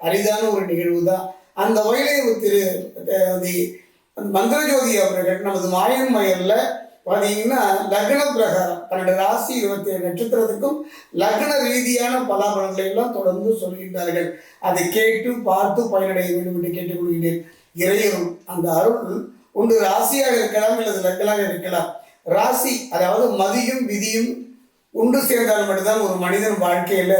அரிதான ஒரு நிகழ்வு தான் அந்த வகையிலே திரு மந்திரஜோதி தி அவர்கள் நமது மாயன் மயலில் பார்த்தீங்கன்னா லக்ன பிரகாரம் பன்னெண்டு ராசி இருபத்தி ஏழு நட்சத்திரத்துக்கும் லக்ன ரீதியான பலாபலங்களை எல்லாம் தொடர்ந்து சொல்கின்றார்கள். அதை கேட்டு பார்த்து பயனடைய வேண்டும் என்று கேட்டுக்கொள்கிறேன் இறையரும் அந்த அருள் ஒன்று ராசியாக இருக்கலாம் அல்லது லக்கலாக இருக்கலாம். ராசி அதாவது மதியும் விதியும் ஒன்று சேர்ந்தால் மட்டும்தான் ஒரு மனிதன் வாழ்க்கையில்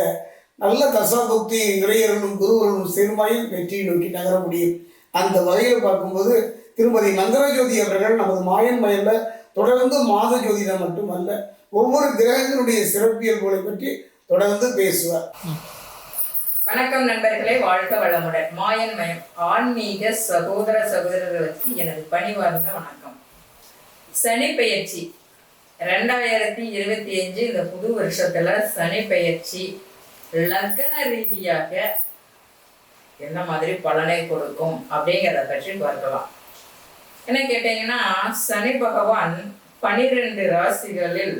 நல்ல தசாபுக்தி இறையர்களும் குருவர்களும் சேர்மாயில் வெற்றியை நோக்கி நகர முடியும். அந்த வகையில் பார்க்கும்போது திருமதி நந்தரஜோதி அவர்கள் நமது மாயன் மயல்ல தொடர்ந்து மாத ஜோதிடம் மட்டுமல்ல ஒவ்வொரு கிரகங்களுடைய சிறப்பியல்புகளை பற்றி தொடர்ந்து பேசுவார். வணக்கம் நண்பர்களே வாழ்க வளமுடன். மாயன் மயம் ஆன்மீக சகோதர சகோதரர்களுக்கு எனது பணிவார்ந்த வணக்கம். சனி பெயர்ச்சி. ரெண்டாயிரத்தி இருபத்தி அஞ்சு இந்த புது வருஷத்துல சனி பெயர்ச்சி. லக்ன ரீதியாக என்ன மாதிரி பலனை கொடுக்கும் அப்படிங்கிறத பற்றி பார்க்கலாம். என்ன கேட்டீங்கன்னா சனி பகவான் பனிரெண்டு ராசிகளில்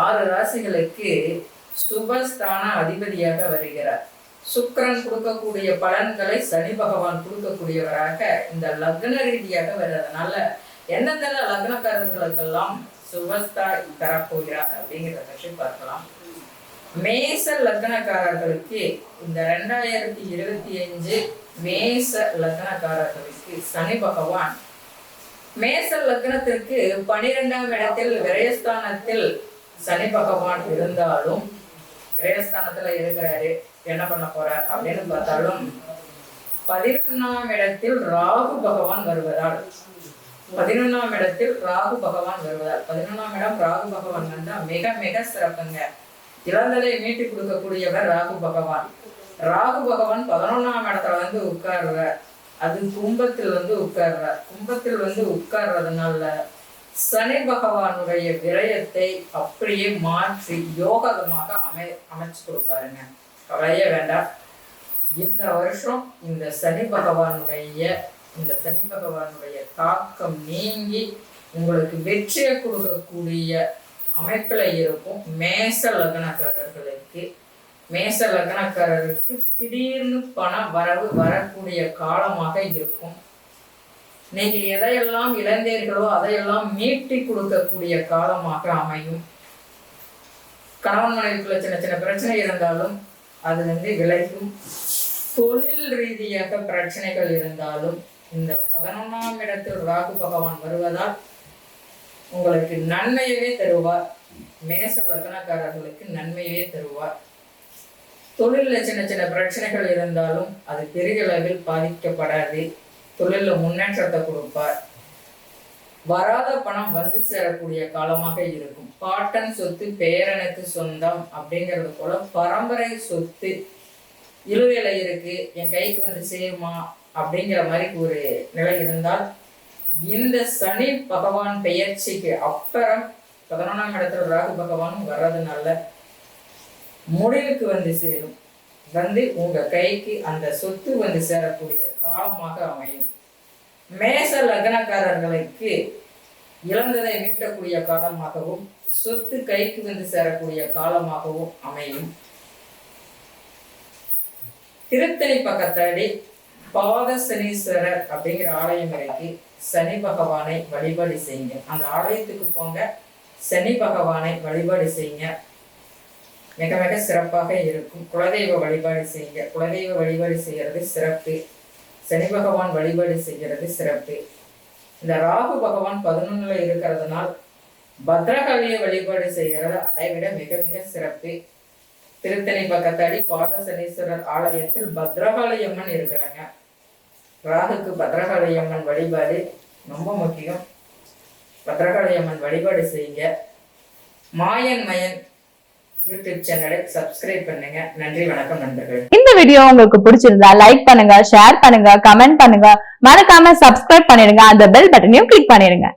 ஆறு ராசிகளுக்கு சுபஸ்தான அதிபதியாக வருகிறார். சுக்கிரன் கொடுக்கக்கூடிய பலன்களை சனி பகவான் கொடுக்கக்கூடியவராக இந்த லக்ன ரீதியாக வர்றதுனால எந்தெந்த லக்னக்காரர்களுக்கெல்லாம் சுபஸ்தா தரப்போகிறார் அப்படிங்கிறத பற்றி பார்க்கலாம். மேச லக்னக்காரர்களுக்கு இந்த ரெண்டாயிரத்தி இருபத்தி அஞ்சு மேச லக்னக்காரர்களுக்கு சனி பகவான். மேச லக்னத்திற்கு பனிரெண்டாம் இடத்தில் விரயஸ்தானத்தில் சனி பகவான் இருந்தாலும் விரயஸ்தானத்துல இருக்கிறாரு என்ன பண்ண போறார் அப்படின்னு பார்த்தாலும் பதினொன்னாம் இடத்தில் ராகு பகவான் வருவதால் பதினொன்னாம் இடத்தில் ராகு பகவான் வருவதால் பதினொன்னாம் இடம் ராகு பகவான் வந்தா மிக மிக சிறப்புங்க. இழந்ததை மீட்டு கொடுக்கக்கூடியவர் ராகு பகவான். ராகு பகவான் பதினொன்னாம் இடத்துல வந்து உட்கார்றார். அது கும்பத்தில் வந்து உட்கார்றார். கும்பத்தில் வந்து உட்கார்றதுனால சனி பகவானுடைய விரயத்தை அப்படியே மாற்றி யோகமாக அமை அமைச்சு கொடுப்பாருங்க. கவலைய வேண்டாம். இந்த வருஷம் இந்த சனி பகவானுடைய இந்த சனி பகவானுடைய தாக்கம் நீங்கி உங்களுக்கு வெற்றியை கொடுக்கக்கூடிய அமைப்பில் இருக்கும். மேச லக்னக்காரர்களுக்கு மேச லக்னக்காரருக்கு திடீர்னு பண வரவு வரக்கூடிய காலமாக இருக்கும். நீங்க எதையெல்லாம் இழந்தீர்களோ அதையெல்லாம் மீட்டி கொடுக்கக்கூடிய காலமாக அமையும். கணவன் மனைவிக்குள்ள சின்ன சின்ன பிரச்சனை இருந்தாலும் அது வந்து விலகும். தொழில் ரீதியாக பிரச்சனைகள் இருந்தாலும் இந்த பதினொன்றாம் இடத்தில் ராகு பகவான் வருவதால் உங்களுக்கு நன்மையவே தருவார். மேச லக்னக்காரர்களுக்கு நன்மையவே தருவார். தொழிலில் சின்ன சின்ன பிரச்சனைகள் இருந்தாலும் அது பெரிய அளவில் பாதிக்கப்படாது. தொழிலில் முன்னேற்றத்தை கொடுப்பார். வராத பணம் வந்து சேரக்கூடிய காலமாக இருக்கும். பாட்டன் சொத்து பேரனுக்கு சொந்தம் அப்படிங்கிறது போல பரம்பரை சொத்து இழுவேலை இருக்கு என் கைக்கு வந்து சேருமா அப்படிங்கிற மாதிரி ஒரு நிலை இருந்தால் இந்த சனி பகவான் பெயர்ச்சிக்கு அப்புறம் பதினொன்றாம் இடத்துல ராகு பகவான் வர்றதுனால முடிவுக்கு வந்து சேரும். வந்து உங்க கைக்கு அந்த சொத்து வந்து சேரக்கூடிய காலமாக அமையும். மேச லக்னக்காரர்களுக்கு இழந்ததை மீட்டக்கூடிய காலமாகவும் சொத்து கைக்கு வந்து சேரக்கூடிய காலமாகவும் அமையும். திருத்தணி பக்கத்தாடி பாதசனீஸ்வரர் அப்படிங்கிற ஆலயம் இருக்கு. சனி பகவானை வழிபாடு செய்யுங்க. அந்த ஆலயத்துக்கு போங்க. சனி பகவானை வழிபாடு செய்யுங்க. மிக மிக சிறப்பாக இருக்கும். குலதெய்வ வழிபாடு செய்யுங்க. குலதெய்வ வழிபாடு செய்கிறது சிறப்பு. சனி பகவான் வழிபாடு செய்கிறது சிறப்பு. இந்த ராகு பகவான் பதினொன்றில் இருக்கிறதுனால் பத்ரகாளியை வழிபாடு செய்கிறது அதை விட மிக மிக சிறப்பு. திருத்தணி பக்கத்தாடி பாத சனீஸ்வரர் ஆலயத்தில் பத்ரகாளி அம்மன் இருக்கிறாங்க. ராகுக்கு பத்ரகாளியம்மன் வழிபாடு ரொம்ப முக்கியம். பத்ரகாளியம்மன் வழிபாடு செய்யுங்க. மாயன் மயன் யூடியூப் சேனலை சப்ஸ்கிரைப் பண்ணுங்க. நன்றி வணக்கம் நண்பர்கள். இந்த வீடியோ உங்களுக்கு பிடிச்சிருந்தா லைக் பண்ணுங்க ஷேர் பண்ணுங்க கமெண்ட் பண்ணுங்க. மறக்காம சப்ஸ்கிரைப் பண்ணிடுங்க. அந்த பெல் பட்டனையும் கிளிக் பண்ணிடுங்க.